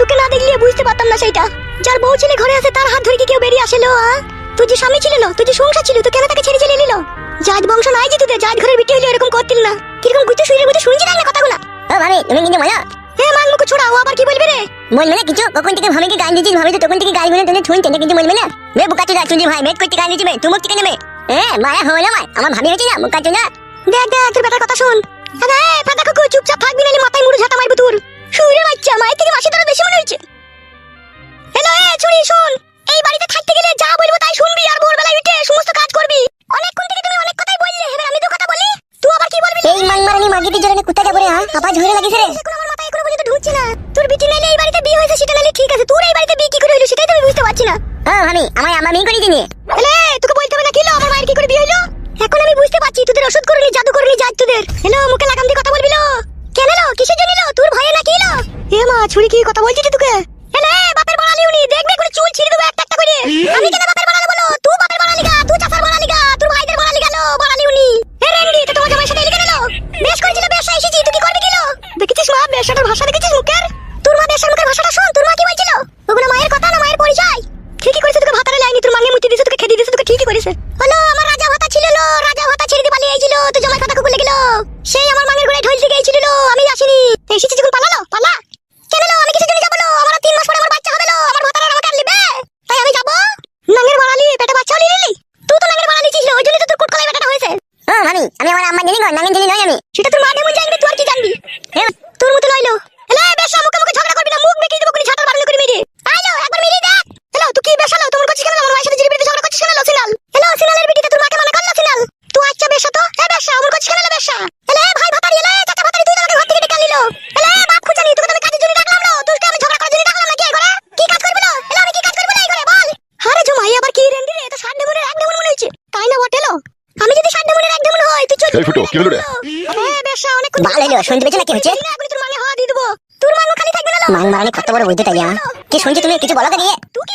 তোকে না দেখলে বুঝতে পারতাম না সেটা যার বউ ছেলে ঘরে আছে তার হাত ধরে কি কেউ বেরিয়ে আসেলো আ? তোর যে স্বামী ছিল না তোর যে সংসার ছিল তো কেন তাকে ছেড়ে চলে এলিল জাত বংশ নাই যে তোদের জাত ঘরের বিটি হইলে এরকম করতিল না। কীরকম গুতে শুয়ে গুতে শুনছি না কথাগুলো? ও ভাবি তুমি কিন্তু মজা এ মান মুখ ছোড়া ও আবার কি বলবে রে? বলবে না কিছু? কখন থেকে ভাবিকে গান দিচ্ছিস ভাবি তো তখন থেকে গানগুলো তুমি শুনতে না কিছু বলবে না বে বুকা চুদা চুদি ভাই মেট করতে গান দিচ্ছি বে তুমি থেকে নেবে। এ মায়া হলো আমার আমার ভাবি হয়েছে না বুকা চুদা? দেখ দেখ তোর বেটার কথা শুন। আরে ফাটা কুকু চুপচাপ থাকবি নালে মাথায় মুড়ে ঝাঁটা মারবো তোর। শুরে বাচ্চা মায়ের থেকে মাসি তোর বেশি মনে হচ্ছে হ্যালো এ চুরি শুন এই বাড়িতে থাকতে গেলে যা বলব তাই শুনবি আর ভোরবেলায় উঠে সমস্ত কাজ করবি। অনেকক্ষণ থেকে তুমি অনেক কথাই বললে এবার আমি তো কথা বলি তুই আবার কি বলবি? এই মান মারানি মাগিটি জোরে কুত্তা যাব রে হ্যাঁ? আবার ঝরে লাগিছে রে। এখন আমার মাথায় এখনও পর্যন্ত ঢুকছে না। তোর বিটি নাইলে এই বাড়িতে বিয়ে হয়েছে সেটা নাইলে ঠিক আছে তোর এই বাড়িতে বিয়ে কি করে হইল সেটাই তো আমি বুঝতে পারছি না। ও ভাবি আমার আমার মেয়ে করে দিনি হ্যালো তোকে বলতে হবে না কিলো আমার মায়ের কি করে বিয়ে হইল এখন আমি বুঝতে পারছি তোদের ওষুধ করলি জাদু করলি জাত তোদের হ্যালো মুখে লাগাম দিয়ে কথা বলবি লো কেন লো কিসের জন্য লো তোর ভয়ে না কি লো এ মা ছুরি কি কথা বলছিস তোকে? হ্যালো বাপের বাড়ালি উনি দেখবে করে চুল ছিঁড়ে দেবো একটা একটা করে। আমি কেন বাপের বাড়ালে বলো? তুই বাপের বাড়ালি গা তুই চাচার বাড়ালি গা তোর ভাইদের বাড়ালি গেল বাড়ালি উনি। এ রেন্ডি তো তোমার জামাই সাথে নিলো বেশ করেছিল বেশা এসেছি তুই কি করবি কিলো? দেখেছিস মা বেশাটার ভাষা দেখেছিস মুখের? তোর মা বেশার মুখের ভাষাটা শোন তোর মা কি বলছিল? ওগুলো মায়ের কথা না মায়ের পরিচয়? ঠিকই করেছে তোকে ভাতারে লাইনি তোর মাঙ্গে মুতি দিয়েছে তোকে খেতে দিয়েছে তোকে ঠিকই করেছে। আমি আমার আম্মা জানি গো নাঙ্গেন জানি নয় আমি। সেটা তোর মা নেমন জানবি তুই আর কি জানবি এ, তোর মতো লইলো এলে বেশ মুখে মুখে ঝগড়া করবি না মুখ বেঁকে দেবো করে ঝাঁটার বারণ করে মেরে আইলো একবার মেরে দেখ হ্যালো তুই কি বেশালো তোমার করছিস কেন আমার মায়ের সাথে জিরিবিরিতে ঝগড়া করছিস কেন সিনাল হ্যালো সিনালের বিটিতে তোর মাকে মানা করল সিনাল তুই আচ্ছা বেশা তো এ বেশা আমার করছিস কেন বেশা এলে ভাই ভাতারি এলে চাচা ভাতারি তুই আমাকে ঘর থেকে ডেকে আনলিলো এলে বাপ খুঁজানি তোকে তো আমি কাজের জন্য ডাকলাম লো তুই আমি ঝগড়া করার জন্য ডাকলাম নাকি এই ঘরে কি কাজ করবি লো এলে আমি কি কাজ করবি না এই ঘরে বল আরে জমাই আবার কি রেন্ডি রে তো ষাট ডেমনের এক ডেমন মনে হচ্ছে তাই না বটে লো আমি যদি ষাট ডেমনের এক ডেমন হয় তুই চল এই ফুটো, কি হলো রে? অনেক ভালো হলো, শুনতে পেয়েছ না হচ্ছে? মান মারানি কত বড় বুঝতে তাই হ্যাঁ কি শুনছি তুমি? কিছু বলো দিয়ে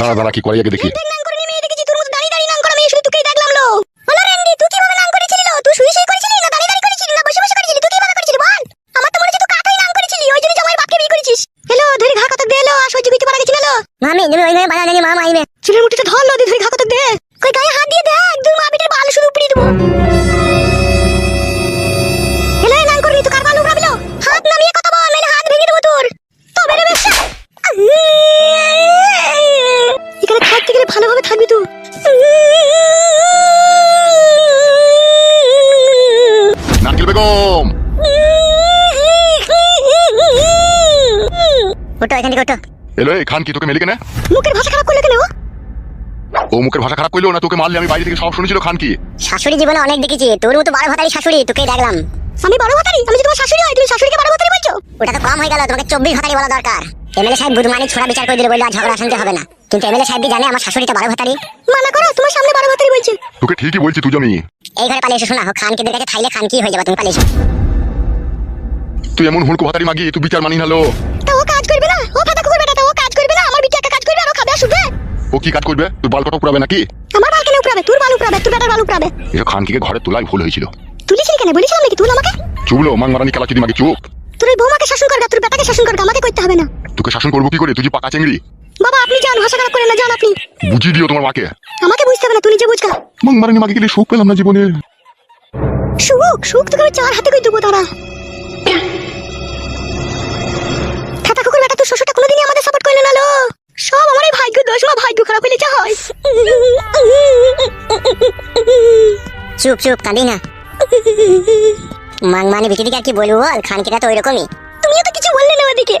দাঁড়া দাঁড়া কি করে আগে দেখি। নাং করে নিয়ে দেখেছি তোর মতো দাঁড়িয়ে দাঁড়িয়ে নাং করা মেয়ে শুধু তোকেই দেখলাম লো। বলো রেন্ডি তুই কীভাবে নাং করেছিলি লো? তুই শুয়ে শুয়ে করেছিলি না দাঁড়িয়ে দাঁড়িয়ে করেছিলি না বসে বসে করেছিলি? তুই কীভাবে করেছিলি বল? আমার তো মনে হচ্ছে তুই কাকাই নাং করেছিলি ওই জন্য জামাইয়ের বাপকে বিয়ে করেছিস। হ্যালো ধরে ঘা কতক দে লো আর সহ্য করতে পারা গেছিল লো। মামি তুমি ওইভাবে বাধা নেই মামা আইবে চুলের মুঠিটা ধর লো দিয়ে ধরে ঘা কতক দে। কই গায়ে হাত দিয়ে দেখ দুই মা বিটের বাল শুধু উপড়িয়ে দেবো। ওটো এখান থেকে ওটো এলো এই খান কি তোকে মেলে কেন? মুখের ভাষা খারাপ করলে কেন ও? ও মুখের ভাষা খারাপ করল না তোকে মারলে আমি বাইরে থেকে সব শুনেছিল খান কি শাশুড়ি জীবনে অনেক দেখেছি তোর মতো বারো ভাতারি শাশুড়ি তোকে দেখলাম। আমি বড় ভাতারি? আমি যদি তোমার শাশুড়ি হয় তুমি শাশুড়িকে বড় ভাতারি বলছো? ওটা তো কম হয়ে গেল তোমাকে চব্বিশ ভাতারি বলা দরকার। এমএলএ সাহেব বুধমানি ছোড়া বিচার করে দিলে বলল ঝগড়া শুনতে হবে না। কিন্তু এমএলএ সাহেব জানে আমার শাশুড়িটা বারো ভাতারি? মানা করো তোমার সামনে বড় ভাতারি বলছে। তোকে ঠিকই বলছি তুই আমি এই ঘরে পালিয়ে এসে শোনা খান কেদের কাছে থাইলে খান কি হয়ে যাবে তুমি পালিয়ে এসো। তুই এমন হুড়কো ভাতারি মাগি তুই বিচার মানি নালো তা ও কাজ করবে না? ও ফাটা কুকুর বেটা ও কাজ করবে না? আমার বিটি একা কাজ করবে আর ও খাবে আর শুধবে ও কি কাজ করবে? তোর বাল কটা পুরাবে নাকি? আমার বাল কেন উপরাবে তোর বাল উপরাবে তোর বেটার বাল উপরাবে এসব খানকিকে ঘরে তোলাই ভুল হয়েছিল। তুলিছিলি কেন? বলিছিলাম নাকি? তুল আমাকে? চুবলো মাং মারানি খেলা চুদি মাগি চুপ। তোর বৌমাকে শাসন করবে তোর বেটাকে শাসন করবে আমাকে করতে হবে না। তোকে শাসন করব কি করে? তুই পাকা চেংড়ি। বাবা আপনি যান ভাষা খারাপ করেন না যান আপনি। বুঝিয়ে দিও তোমার মাকে। আমাকে বুঝতে হবে না তুই নিজে বুঝকা মাং মারানি মাকে গেলে সুখ পেলাম না জীবনে। সুখ সুখ তোকে আমি চার হাতে কই দেবো তারা শ্বশুরটা কোনোদিনই আমাদের সাপোর্ট করল না লো। সব আমার এই ভাগ্য দোষ মা ভাগ্য খারাপ যা হয়। চুপ চুপ কাঁদি না। মানে আর কি বলব বল? তো ওইরকমই। তুমিও তো কিছু বললে না ওদিকে।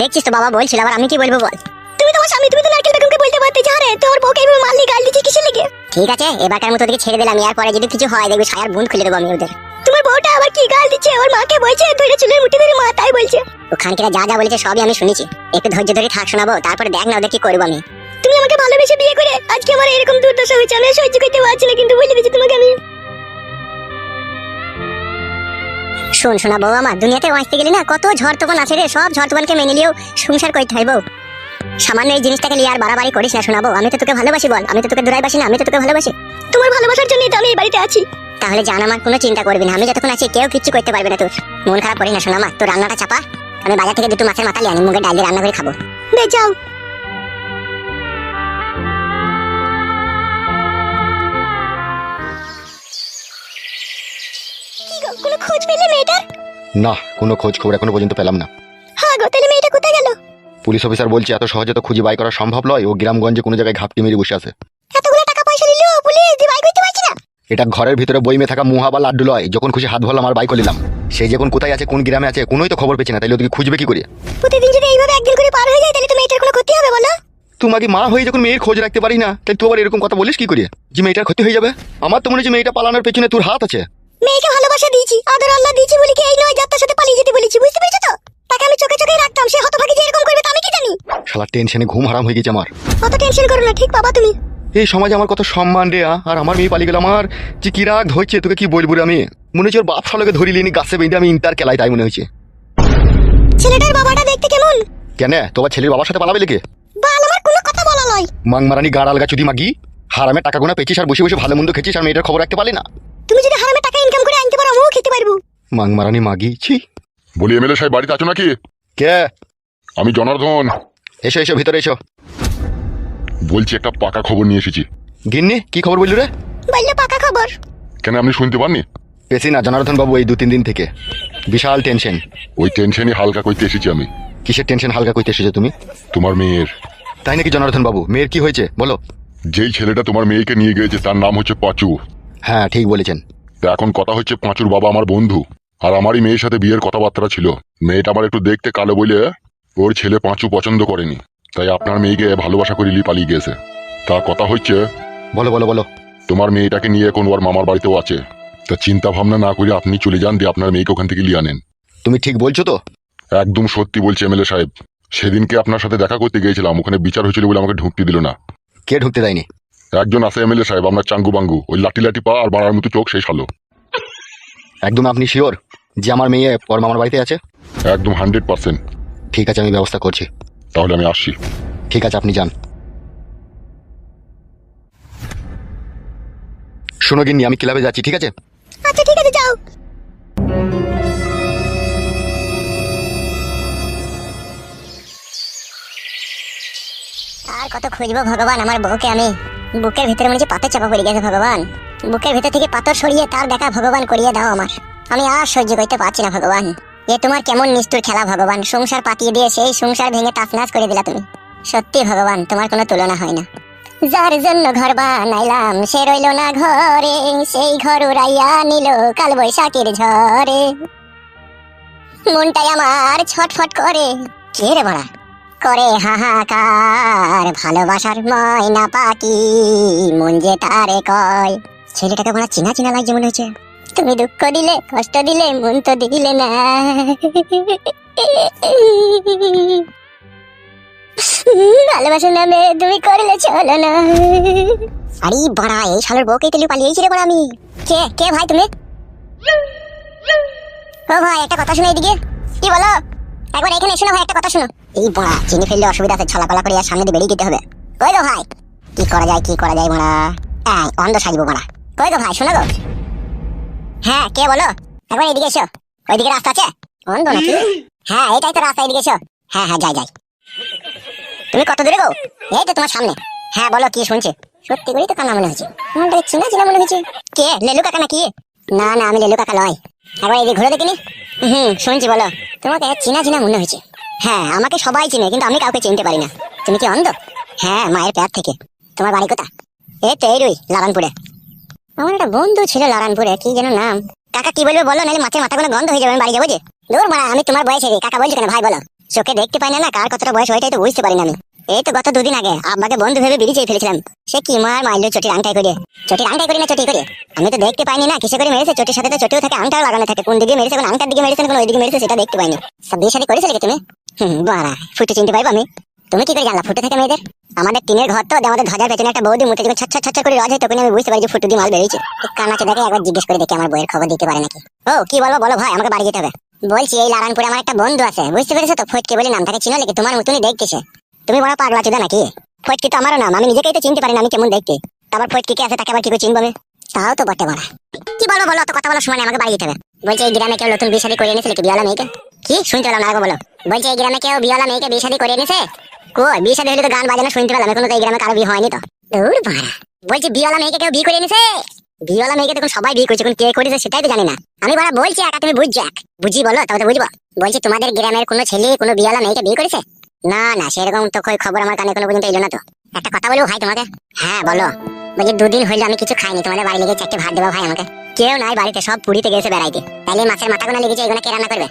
দেখছিস তো বাবা বলছিল আবার আমি কি বলব বল? তুমি তোমার স্বামী তুমি তো নারকেল বেগমকে বলতে পারতে যা রে তোর বউকে এইভাবে মারলি গাল দিচ্ছিস কিসের লেগে? ঠিক আছে এবারকার মতো ওদেরকে ছেড়ে দিলাম এরপরে যদি কিছু হয় দেখবি সায়ার বুন খুলে দেবো আমি ওদের। তোমার বউটা আবার কি গাল দিচ্ছে? ওর মাকে বলছে ধরে চুলের মুঠি ধরে মাথায় বলছে। ও খানকিরা যা যা বলেছে সবই আমি শুনেছি। একটু ধৈর্য ধরে থাক শোনাবো তারপরে দেখ না ওদের কি করব আমি। তুমি আমাকে ভালোবেসে বিয়ে করে আজকে আমার এরকম দুর্দশা হয়েছে আমি সহ্য করতে পারছি না কিন্তু বলে দিচ্ছি তোমাকে আমি। শোন শোনা বউ আমার দুনিয়াতে বাঁচতে গেলে না কত ঝড় তুফান আছে রে সব ঝড় তুফানকে মেনে নিয়েও সংসার করতে হয় বউ। সামান্য এই জিনিসটাকে নিয়ে আর বাড়াবাড়ি করিস না শোনাবো আমি তো তোকে ভালোবাসি বল আমি তো তোকে দূরাইবাসি না আমি তো তোকে ভালোবাসি। তোমার ভালোবাসার জন্যই তো আমি এই বাড়িতে আছি। তাহলে জান আমার কোনো চিন্তা করবি না। আমি যতক্ষণ আছি কেউ কিচ্ছু করতে পারবে না তোর। মন খারাপ করিস না শোনা আমার তোর রান্নাটা চাপা। আমি বাজার থেকে দুটো মাছের মাথা নিয়ে আনি। মুগের ডাল দিয়ে রান্না করে খাব। বে যাও কোনো খোঁজ পেলে মেয়েটার না কোনো খোঁজ খবর এখনও পর্যন্ত পেলাম না। হ্যাঁ গো তাহলে মেয়েটা কোথায় গেল? পুলিশ অফিসার বলছে এত সহজে তো খুঁজে বাই করা সম্ভব নয়। ও গ্রামগঞ্জে কোনো জায়গায় ঘাপটি মেরে বসে আছে। এটা ঘরের ভিতরে বইমে থাকা মুহা বা লাড্ডু লয় যখন খুশি হাত ভরলাম আর বাই করলাম সেই যখন কোথায় আছে কোন গ্রামে আছে কোনোই তো খবর পেছি না তাইলে ওদিকে খুঁজবে কি করে? প্রতিদিন যদি এইভাবে একদিন করে পার হয়ে যায় তাহলে তো মেয়েটার কোনো ক্ষতি হবে বলো? তোমাকে মা হয়ে যখন মেয়ের খোঁজ রাখতে পারি না তাই তুই আবার এরকম কথা বলিস কি করে? যে মেয়েটার ক্ষতি হয়ে যাবে? আমার তো মনে হচ্ছে মেয়েটা পালানোর পেছনে তোর হাত আছে। মেয়েকে ভালোবাসা দিয়েছি আদর আল্লাহ দিয়েছি বলি কি এই নয় যাত্রার সাথে পালিয়ে যেতে বলেছি বুঝতে পেরেছ তো? তাকে আমি চোখে চোখে রাখতাম সে হতভাগী যে এরকম করবে তা আমি কি জানি? শালা টেনশনে ঘুম হারাম হয়ে গেছে আমার। অত টেনশন করো না ঠিক বাবা তুমি। এই সমাজে আমার কত সম্মান রে আর আমার মেয়ে পালিয়ে গেল আমার। যে কি রাগ ধরছে তোকে কি বলব রে আমি? মনে হচ্ছে ওর বাপ শালকে ধরি লিনি গাছে বেঁধে আমি ইন্টার কেলাই তাই মনে হয়েছে ছেলেটার বাবাটা দেখতে কেমন? কেন? তোমার ছেলের বাবার সাথে পালাবে লেগে? বাল আমার কোনো কথা বলা নয়। মাংমারানি গাড় আলগা চুদি মাগি হারামে টাকা গোনা পেয়েছিস আর বসে বসে ভালো মন্দ খেয়েছিস আর মেয়েটার খবর রাখতে পারলি না? তুমি যদি হারামে টাকা ইনকাম করে আনতে পারো আমিও খেতে পারব। মাংমারানি মাগি ছি। বলি এমএলএ সাহেব বাড়িতে আছো নাকি? কে? আমি জনার্দন। এসো এসো ভিতরে এসো। বলছি একটা পাকা খবর নিয়ে এসেছি। গিন্নি কি খবর বললি রে? বলল পাকা খবর। কেন আপনি শুনতে পাননি? পেছি না জনার্দন বাবু এই দু তিন দিন থেকে। বিশাল টেনশন ওই টেনশনই হালকা করতে এসেছি আমি। কিসের টেনশন হালকা করতে এসেছ তুমি? তোমার মেয়ের। তাই নাকি জনার্দন বাবু? মেয়ের কি হয়েছে? বলো। যেই ছেলেটা তোমার মেয়েকে নিয়ে গিয়েছে তার নাম হচ্ছে পাঁচু। হ্যাঁ ঠিক বলেছেন। তা এখন কথা হচ্ছে পাঁচুর বাবা আমার বন্ধু। আর আমারই মেয়ের সাথে বিয়ের কথাবার্তা ছিল। মেয়েটা আমার একটু দেখতে কালো বলে ওর ছেলে পাঁচু পছন্দ করেনি। তাই আপনার মেয়েকে ভালোবাসা করে লি পালিয়ে গেছে তা কথা হচ্ছে বলো বলো বলো। তোমার মেয়েটাকে নিয়ে এখন ওর মামার বাড়িতেও আছে। তা চিন্তা ভাবনা না করে আপনি চলে যান দিয়ে আপনার মেয়েকে ওখান থেকে লিয়ে আনেন। তুমি ঠিক বলছো তো? একদম সত্যি বলছি এমএলএ সাহেব। সেদিনকে আপনার সাথে দেখা করতে গিয়েছিলাম ওখানে বিচার হয়েছিল বলে আমাকে ঢুকতে দিল না। কে ঢুকতে দেয়নি? একজন আছে এমএলএ সাহেব আপনার চাঙ্গু বাঙ্গু। ওই লাঠি লাঠি পা আর বাড়ার মতো চোখ সেই সালো। একদম আপনি শিওর যে আমার মেয়ে ওর মামার বাড়িতে আছে? একদম হান্ড্রেড পার্সেন্ট ঠিক আছে আমি ব্যবস্থা করছি। তাহলে আমি আসছি ঠিক আছে আপনি যান। শোনো গিন্নি আমি ক্লাবে যাচ্ছি ঠিক আছে? আচ্ছা ঠিক আছে যাও। আর কত খুঁজবো ভগবান আমার বউকে আমি? বুকের ভিতরে মনে হচ্ছে পাথর চাপা পড়ে গেছে ভগবান। বুকের ভিতর থেকে পাথর সরিয়ে তার দেখা ভগবান করিয়ে দাও আমার। আমি আর সহ্য করতে পারছি না ভগবান। এ তোমার কেমন নিষ্ঠুর খেলা, ভগবান। সংসার পাতিয়ে দিয়ে সেই সংসার ভেঙে তাফনাস করে দিলা তুমি। সত্যি, ভগবান, তোমার কোনো তুলনা হয় না। যার জন্য ঘর বানাইলাম, সে রইল না ঘরে, সেই ঘর উড়াইয়া নিল কাল বৈশাখের ঝড়ে। মনটাই আমার ছটফট করে। কে রে বড়া? করে হাহাকার, ভালোবাসার ময়না পাখি, মন যে তারে কয়। ছেলেটাকে বলা চিনা চিনা লাগছে মনে হচ্ছে। তুমি দুঃখ দিলে, কষ্ট দিলে মন তো দিলে না। ভালোবাসার নামে তুমি করলে চলো না। আরে এই বউকে পালিয়েছি রে আমি। কে কে ভাই তুমি? ও ভাই, একটা কথা শুনে এদিকে। কি বলো? একবার এখানে ভাই, একটা কথা শোনো। এই বড়া, চিনি ফেললে অসুবিধা আছে ছলাকলা করে সামনে দিয়ে বেরিয়ে যেতে হবে। কই গো ভাই? কি করা যায়, কি করা যায় অন্ধ সাজবো বড়া। কই গো ভাই, শোনো গো। হ্যাঁ কে বলো? একবার এদিকে এসো। ওইদিকে রাস্তা আছে? অন্ধ নাকি? হ্যাঁ এটাই তো রাস্তা এদিকে এসো। হ্যাঁ হ্যাঁ যাই যাই। তুমি কত দূরে গো এই তো তোমার সামনে। হ্যাঁ বলো কি শুনছে? সত্যি করেই তো কান্না মনে হচ্ছে। মনটা চিনা চিনা মনে হচ্ছে। কে? লেলু কাকা নাকি? না না আমি লেলু কাকা লয় একবার এদিকে ঘুরে দেখিনি হুম শুনছি বলো। তোমাকে চিনা চিনা মনে হয়েছে হ্যাঁ আমাকে সবাই চিনে কিন্তু আমি কাউকে চিনতে পারি না। তুমি কি অন্ধ? হ্যাঁ মায়ের প্যার থেকে। তোমার বাড়ি কোথা এই তো এই রুই লারানপুরে আমার একটা বন্ধু ছিল লারানপুরে, কি যেন নাম? কাকা কি বলবে বলো, নাহলে মাছের মাথা গন্ধ হয়ে যাবে, আমি বাড়ি যাব যে। দূর মারা, আমি তোমার বয়সে কাকা বলছো কেন, ভাই বলো। চোখে দেখতে পাই না কার কতটা বয়স ওইটাই তো বুঝতে পারি আমি। এই তো গত দুদিন আগে, আব্বাকে বন্ধু ভেবে বিড়ি চেয়ে ফেলেছিলাম। সে কি মার মারলো চটির আংটাই করে? চটির আংটাই করে না চটি করে? আমি তো দেখতে পাইনি না, কিসে করে মেরেছে? চটির সাথে তো চটিও থাকে, আংটাও লাগানো থাকে। কোন দিকে মেরেছে, কোন আংটার দিকে মেরেছে, কোন ওইদিকে মেরেছে, সেটা দেখতে পাইনি। সব বিয়ে শাদী করেছিলে তুমি? হুম, বাড়া, ফুটে চিনতে পাইবো আমি। তুমি কি করে জানলা, ফুটে থাকে মেয়েদের? আমাদের টিনের ঘর তো আমাদের ধ্বজার পেছনে একটা বৌদি ছট ছট ছট করে রজ হয় তখন আমি বুঝতে পারি যে ফুটু দিয়ে মাল বেরিয়েছে। কানাচে দেখে একবার জিজ্ঞেস করে দেখি, আমার বইয়ের খবর দিতে পারে নাকি। ও, কি বলব, বলো ভাই, আমাকে বাড়ি যেতে হবে। বলছি, এই লারানপুরে আমার একটা বন্ধু আছে, বুঝতে পেরেছ তো? ফটকে বলে নাম, তাকে চিনো নাকি? তোমার মতনই দেখতেছে। তুমি বড় পাগলা চুদা নাকি? ফটকি তো আমারও নাম, আমি নিজেকেই তো চিনতে পারি না, আমি কেমন দেখতে। তারপর ফটকি কে আছে, তাকে আবার কি করে চিনবো আমি? তাও তো বটে বড়া। কি বলব বলো, অত কথা বলার সময় আমাকে বাড়ি যেতে হবে। বলছি, এই গ্রামে কেউ নতুন বিয়ে করে এনেছিল কি বিয়ালা মেয়েকে? কি? শুনতে পেলাম না বলো। বলছে, এই গ্রামে কেউ বিয়েওয়ালা মেয়েকে বিয়ে করে নিছে কই বিয়ে শাদী হলে তো গান বাজানো শুনতে পেলাম, এখন তো এই গ্রামে কারও বিয়ে হয়নি তো। দূর ভাড়া বলছি, বিয়েওয়ালা মেয়েকে কেউ বিয়ে করে নিছে বিয়েওয়ালা মেয়েকে তখন সবাই বিয়ে করছে, এখন কে করেছে সেটাই তো জানি না। আমি বড় বলছি একা, তুমি বুঝছ এক। বুঝি বলো, তবে তো বুঝব। বলছি, তোমাদের গ্রামের কোনো ছেলে, কোনো বিয়েওয়ালা মেয়েকে বিয়ে করেছে? না না, সেরকম তো কই খবর আমার কানে কোনো পর্যন্ত এলো না তো। একটা কথা বলব ভাই তোমাকে? হ্যাঁ বলো। বলছি, দুদিন হইল আমি কিছু খাইনি, তোমাদের বাড়ি লেগে চারটে ভাত দেবো ভাই আমাকে। কেউ নাই বাড়িতে, সব পুরীতে গেছে বেড়াইতে। তাহলে মাছের মাথা গোনা লেগেছে, এগুলো কে রান্না করবে?